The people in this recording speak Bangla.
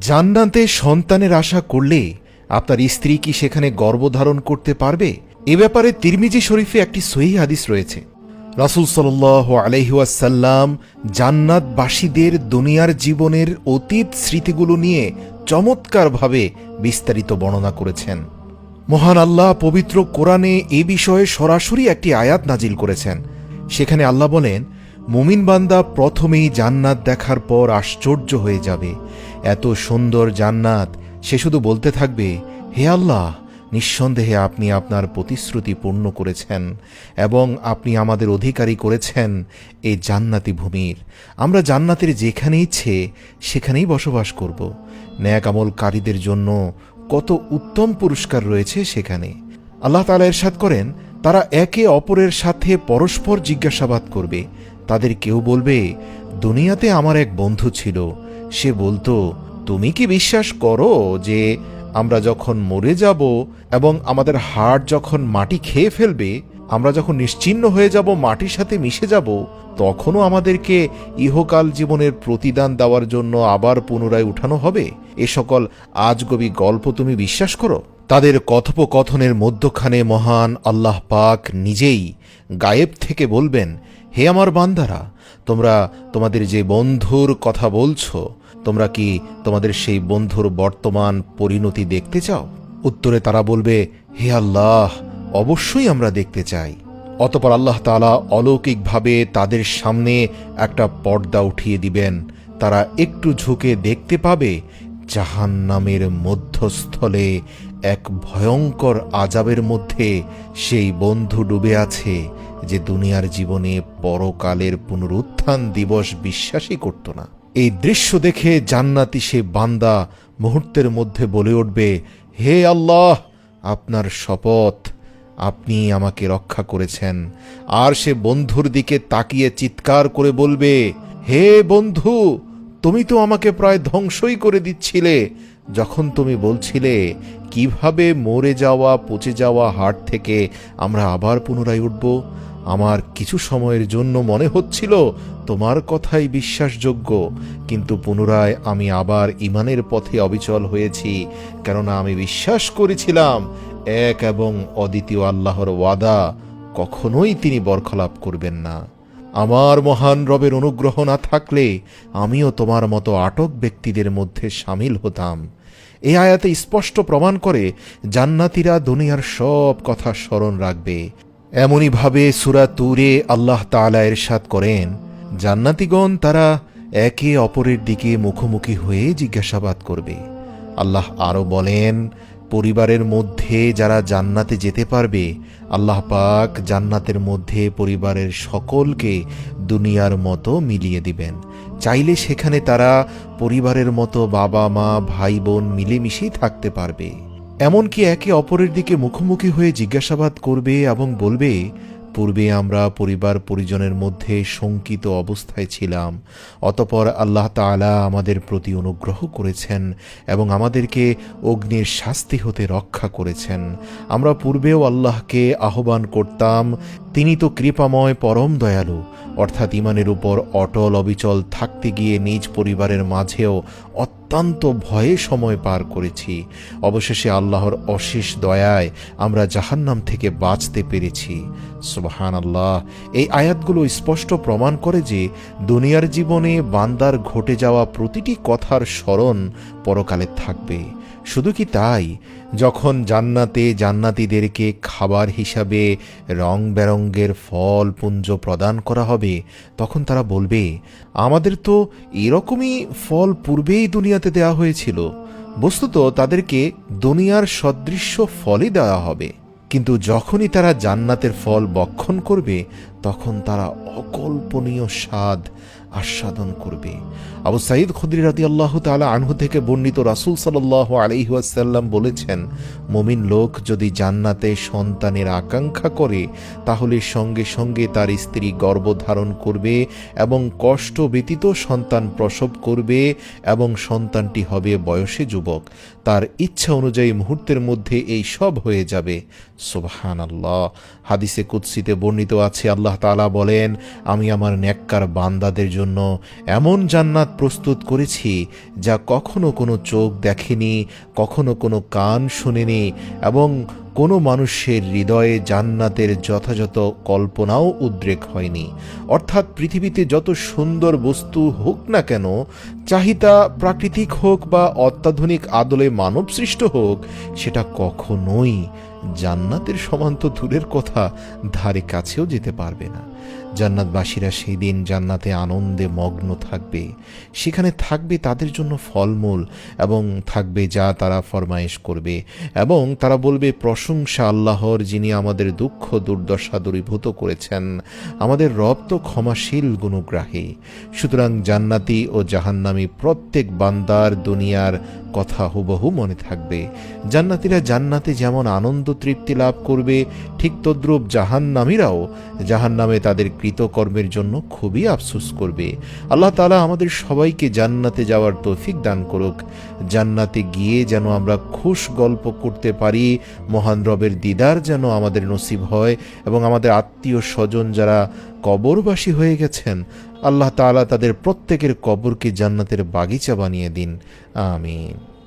জান্নাতে সন্তানের আশা করলে আপনার স্ত্রী কি সেখানে গর্ভধারণ করতে পারবে? এ ব্যাপারে তিরমিজি শরীফে একটি সহি হাদিস রয়েছে। রাসুল সাল আলহিউসাল্লাম জান্নাতবাসীদের দুনিয়ার জীবনের অতীত স্মৃতিগুলো নিয়ে চমৎকারভাবে বিস্তারিত বর্ণনা করেছেন। মহান আল্লাহ পবিত্র কোরআনে এ বিষয়ে সরাসরি একটি আয়াত নাজিল করেছেন। সেখানে আল্লাহ বলেন, মুমিন বান্দা প্রথমেই জান্নাত দেখার পর আশ্চর্য হয়ে যাবে। এত সুন্দর জান্নাত। সে শুধু বলতে থাকবে, হে আল্লাহ, নিঃসন্দেহে আপনি আপনার প্রতিশ্রুতি পূর্ণ করেছেন এবং আপনি আমাদের অধিকারী করেছেন এই জান্নাতি ভূমির। আমরা জান্নাতের যেখানে ইচ্ছে, সেখানেই বসবাস করব। ন্যাক আমলকারীদের জন্য কত উত্তম পুরস্কার রয়েছে সেখানে। আল্লাহ তালা এরশাদ করেন, তারা একে অপরের সাথে পরস্পর জিজ্ঞাসাবাদ করবে। তাদের কেউ বলবে, দুনিয়াতে আমার এক বন্ধু ছিল সে বলতো, তুমি কি বিশ্বাস করো যে আমরা যখন মরে যাব এবং আমাদের হাড় যখন মাটি খেয়ে ফেলবে, আমরা যখন নিশ্চিহ্ন হয়ে যাব, মাটির সাথে মিশে যাব, তখনও আমাদেরকে ইহকাল জীবনের প্রতিদান দেওয়ার জন্য আবার পুনরায় উঠানো হবে? এ সকল আজগবি গল্প তুমি বিশ্বাস করো? তাদের কথোপকথনের মধ্যখানে মহান আল্লাহ পাক নিজেই গায়েব থেকে বলবেন, হে আমার বান্দারা, তোমরা তোমাদের যে বন্ধুর কথা বলছো তোমরা কি তোমাদের সেই বন্ধুর বর্তমান পরিণতি দেখতে চাও? উত্তরে তারা বলবে, হে আল্লাহ, অবশ্যই আমরা দেখতে চাই। অতপর আল্লাহ তালা অলৌকিকভাবে তাদের সামনে একটা পর্দা উঠিয়ে দিবেন। তারা একটু ঝুঁকে দেখতে পাবে জাহান নামের মধ্যস্থলে এক ভয়ঙ্কর আজাবের মধ্যে সেই বন্ধু ডুবে আছে যে দুনিয়ার জীবনে পরকালের পুনরুত্থান দিবস বিশ্বাসই করত না। এই দৃশ্য দেখে জান্নাতি সে বান্দা মুহূর্তের মধ্যে বলে উঠবে, হে আল্লাহ, আপনার শপথ আপনি আমাকে রক্ষা করেছেন। আর সে বন্ধুর দিকে তাকিয়ে চিৎকার করে বলবে, হে বন্ধু, তুমি তো আমাকে প্রায় ধ্বংসই করে দিচ্ছিলে। যখন তুমি বলছিলে, কীভাবে মরে যাওয়া, পচে যাওয়া হাট থেকে আমরা আবার পুনরায় উঠব? আমার কিছু সময়ের জন্য মনে হচ্ছিল তোমার কথাই বিশ্বাসযোগ্য, কিন্তু পুনরায় আমি আবার ইমানের পথে অবিচল হয়েছি, কেননা আমি বিশ্বাস করেছিলাম এক এবং অদ্বিতীয় আল্লাহর ওয়াদা কখনোই তিনি বরখলাপ করবেন না। আমার মহান রবের অনুগ্রহ না থাকলে আমিও তোমার মতো আটক ব্যক্তিদের মধ্যে সামিল হতাম। এ আয়াতে স্পষ্ট প্রমাণ করে জান্নাতিরা দুনিয়ার সব কথা স্মরণ রাখবে। এমনইভাবে সুরা তুরে আল্লাহ তালা এরশাদ করেন, জান্নাতিগণ তারা একে অপরের দিকে মুখোমুখি হয়ে জিজ্ঞাসাবাদ করবে। আল্লাহ আরও বলেন পরিবারের মধ্যে যারা জান্নাতে যেতে পারবে, আল্লাহ পাক জান্নাতের মধ্যে পরিবারের সকলকে দুনিয়ার মতো মিলিয়ে দিবেন। চাইলে সেখানে তারা পরিবারের মতো বাবা, মা, ভাই, বোন মিলেমিশেই থাকতে পারবে। এমনকি একে অপরের দিকে মুখোমুখি হয়ে জিজ্ঞাসাবাদ করবে এবং বলবে পূর্বে আমরা পরিবার পরিজনের মধ্যে শঙ্কিত অবস্থায় ছিলাম। অতপর আল্লাহ তালা আমাদের প্রতি অনুগ্রহ করেছেন এবং আমাদেরকে অগ্নির শাস্তি হতে রক্ষা করেছেন। আমরা পূর্বেও আল্লাহকে আহ্বান করতাম তিনি তো কৃপাময়, পরম দয়ালু। অর্থাৎ ইমানের উপর অটল অবিচল থাকতে গিয়ে নিজ পরিবারের মাঝেও অত্যন্ত ভয়ে সময় পার করেছি। অবশেষে আল্লাহর অশেষ দয়ায় আমরা জাহান্নাম থেকে বাঁচতে পেরেছি। সুবাহান আল্লাহ এই আয়াতগুলো স্পষ্ট প্রমাণ করে যে দুনিয়ার জীবনে বান্দার ঘটে যাওয়া প্রতিটি কথার স্মরণ পরকালে থাকবে। শুধু কি তাই? যখন জান্নাতে জান্নাতীদেরকে খাবার হিসাবে রং বেরঙ্গের ফল পুঞ্জ প্রদান করা হবে, তখন তারা বলবে, আমাদের তো এরকমই ফল পূর্বেই দুনিয়াতে দেওয়া হয়েছিল। বস্তুত তাদেরকে দুনিয়ার সদৃশ্য ফলই দেওয়া হবে। কিন্তু যখনই তারা জান্নাতের ফল বক্ষণ করবে, তখন তারা অকল্পনীয় স্বাদ আস্বাদন করবে। আবু সাইদ খুদ্রি রাদি আল্লাহ তালা আনহু থেকে বর্ণিত রাসুল সাল্লাহ আলিহাসাল্লাম বলেছেন, মমিন লোক যদি জান্নাতে সন্তানের আকাঙ্ক্ষা করে, তাহলে সঙ্গে সঙ্গে তার স্ত্রী গর্ভধারণ করবে এবং কষ্ট ব্যতীত সন্তান প্রসব করবে এবং সন্তানটি হবে বয়সে যুবক। তার ইচ্ছা অনুযায়ী মুহূর্তের মধ্যে এই সব হয়ে যাবে। সুবহান আল্লাহ হাদিসে কুৎসিতে বর্ণিত আছে, আল্লাহ তালা বলেন, আমি আমার ন্যাক্কার বান্দাদের জন্য এমন জান্নাত প্রস্তুত করেছি যা কখনো কোনো চোখ দেখেনি, কখনো কোনো কান শোনেনি এবং কোনো মানুষের হৃদয়ে জান্নাতের যথাযথ কল্পনাও উদ্রেক হয়নি। অর্থাৎ পৃথিবীতে যত সুন্দর বস্তু হোক না কেন, চাহিদা প্রাকৃতিক হোক বা অত্যাধুনিক আদলে মানব সৃষ্ট হোক, সেটা কখনোই জান্নাতের সমান তো দূরের কথা ধারে কাছেও যেতে পারবে না। জান্নাতবাসীরা সেই দিন জান্নাতে আনন্দে মগ্ন থাকবে। সেখানে থাকবে তাদের জন্য ফলমূল এবং থাকবে যা তারা ফরমায়েশ করবে এবং তারা বলবে, প্রশংসা আল্লাহর যিনি আমাদের দুঃখ, দুর্দশা দূরীভূত করেছেন। আমাদের রব তো ক্ষমাশীল গুণগ্রাহী। সুতরাং জান্নাতি ও জাহান্নামী প্রত্যেক বান্দার দুনিয়ার কথা হুবহু মনে থাকবে। জান্নাতিরা জান্নাতে যেমন আনন্দ তৃপ্তি লাভ করবে, ঠিক তদ্রূপ জাহান্নামীরাও জাহান্নামে তাদের কৃতকর্মের জন্য খুবই আফসোস করবে। আল্লাহ তালা আমাদের সবাইকে জান্নাতে যাওয়ার তৌফিক দান করুক। জান্নাতে গিয়ে যেন আমরা খুশ গল্প করতে পারি, মহান রবের দিদার যেন আমাদের নসিব হয় এবং আমাদের আত্মীয় স্বজন যারা কবরবাসী হয়ে গেছেন আল্লাহ তালা তাদের প্রত্যেকের কবরকে জান্নাতের বাগিচা বানিয়ে দিন। আমিন।